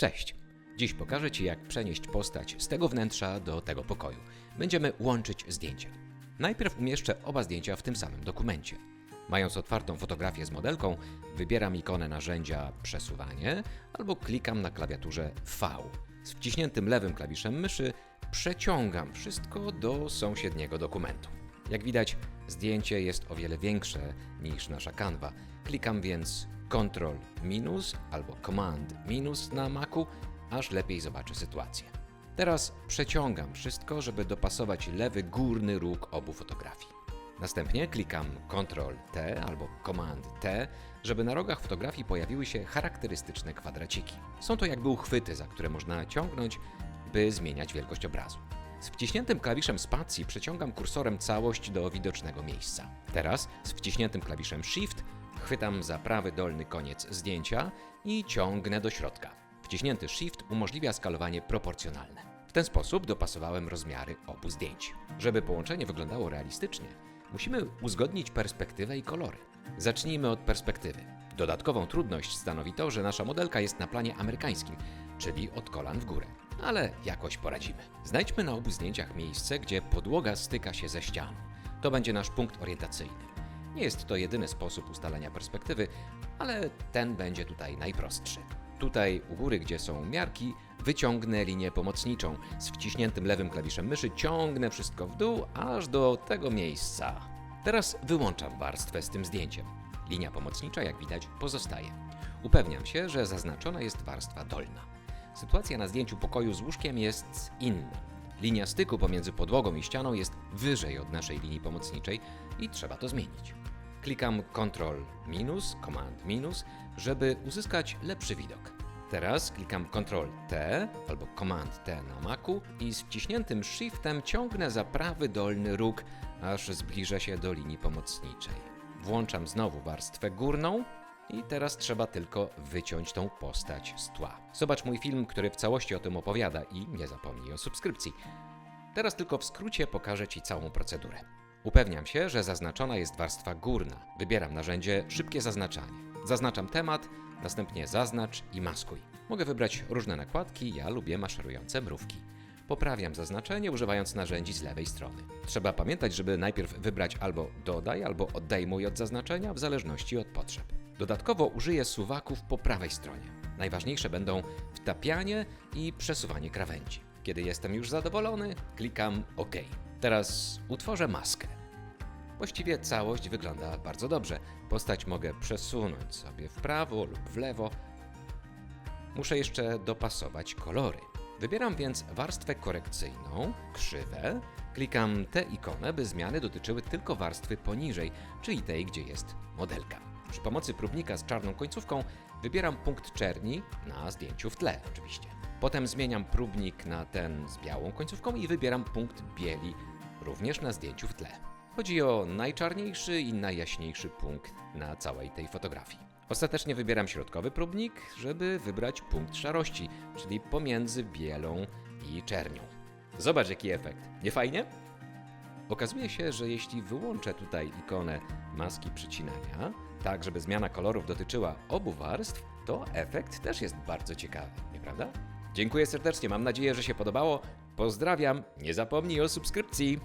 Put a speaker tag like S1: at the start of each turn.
S1: Cześć! Dziś pokażę Ci, jak przenieść postać z tego wnętrza do tego pokoju. Będziemy łączyć zdjęcia. Najpierw umieszczę oba zdjęcia w tym samym dokumencie. Mając otwartą fotografię z modelką, wybieram ikonę narzędzia Przesuwanie albo klikam na klawiaturze V. Z wciśniętym lewym klawiszem myszy przeciągam wszystko do sąsiedniego dokumentu. Jak widać, zdjęcie jest o wiele większe niż nasza kanwa. Klikam więc Ctrl minus albo Command minus na Macu, aż lepiej zobaczę sytuację. Teraz przeciągam wszystko, żeby dopasować lewy górny róg obu fotografii. Następnie klikam Ctrl T albo Command T, żeby na rogach fotografii pojawiły się charakterystyczne kwadraciki. Są to jakby uchwyty, za które można ciągnąć, by zmieniać wielkość obrazu. Z wciśniętym klawiszem spacji przeciągam kursorem całość do widocznego miejsca. Teraz z wciśniętym klawiszem Shift chwytam za prawy dolny koniec zdjęcia i ciągnę do środka. Wciśnięty Shift umożliwia skalowanie proporcjonalne. W ten sposób dopasowałem rozmiary obu zdjęć. Żeby połączenie wyglądało realistycznie, musimy uzgodnić perspektywę i kolory. Zacznijmy od perspektywy. Dodatkową trudność stanowi to, że nasza modelka jest na planie amerykańskim, czyli od kolan w górę. Ale jakoś poradzimy. Znajdźmy na obu zdjęciach miejsce, gdzie podłoga styka się ze ścianą. To będzie nasz punkt orientacyjny. Nie jest to jedyny sposób ustalenia perspektywy, ale ten będzie tutaj najprostszy. Tutaj u góry, gdzie są miarki, wyciągnę linię pomocniczą. Z wciśniętym lewym klawiszem myszy ciągnę wszystko w dół, aż do tego miejsca. Teraz wyłączam warstwę z tym zdjęciem. Linia pomocnicza, jak widać, pozostaje. Upewniam się, że zaznaczona jest warstwa dolna. Sytuacja na zdjęciu pokoju z łóżkiem jest inna. Linia styku pomiędzy podłogą i ścianą jest wyżej od naszej linii pomocniczej i trzeba to zmienić. Klikam Ctrl minus, Command minus, żeby uzyskać lepszy widok. Teraz klikam Ctrl T albo Command T na Macu i z wciśniętym Shiftem ciągnę za prawy dolny róg, aż zbliżę się do linii pomocniczej. Włączam znowu warstwę górną i teraz trzeba tylko wyciąć tą postać z tła. Zobacz mój film, który w całości o tym opowiada i nie zapomnij o subskrypcji. Teraz tylko w skrócie pokażę Ci całą procedurę. Upewniam się, że zaznaczona jest warstwa górna. Wybieram narzędzie Szybkie zaznaczanie. Zaznaczam temat, następnie zaznacz i maskuj. Mogę wybrać różne nakładki, ja lubię maszerujące mrówki. Poprawiam zaznaczenie używając narzędzi z lewej strony. Trzeba pamiętać, żeby najpierw wybrać albo dodaj, albo odejmuj od zaznaczenia w zależności od potrzeb. Dodatkowo użyję suwaków po prawej stronie. Najważniejsze będą wtapianie i przesuwanie krawędzi. Kiedy jestem już zadowolony, klikam OK. Teraz utworzę maskę. Właściwie całość wygląda bardzo dobrze. Postać mogę przesunąć sobie w prawo lub w lewo. Muszę jeszcze dopasować kolory. Wybieram więc warstwę korekcyjną, krzywę. Klikam tę ikonę, by zmiany dotyczyły tylko warstwy poniżej, czyli tej, gdzie jest modelka. Przy pomocy próbnika z czarną końcówką wybieram punkt czerni na zdjęciu w tle, oczywiście. Potem zmieniam próbnik na ten z białą końcówką i wybieram punkt bieli, również na zdjęciu w tle. Chodzi o najczarniejszy i najjaśniejszy punkt na całej tej fotografii. Ostatecznie wybieram środkowy próbnik, żeby wybrać punkt szarości, czyli pomiędzy bielą i czernią. Zobacz jaki efekt, nie fajnie? Okazuje się, że jeśli wyłączę tutaj ikonę maski przycinania, tak żeby zmiana kolorów dotyczyła obu warstw, to efekt też jest bardzo ciekawy, nieprawda? Dziękuję serdecznie, mam nadzieję, że się podobało. Pozdrawiam, nie zapomnij o subskrypcji.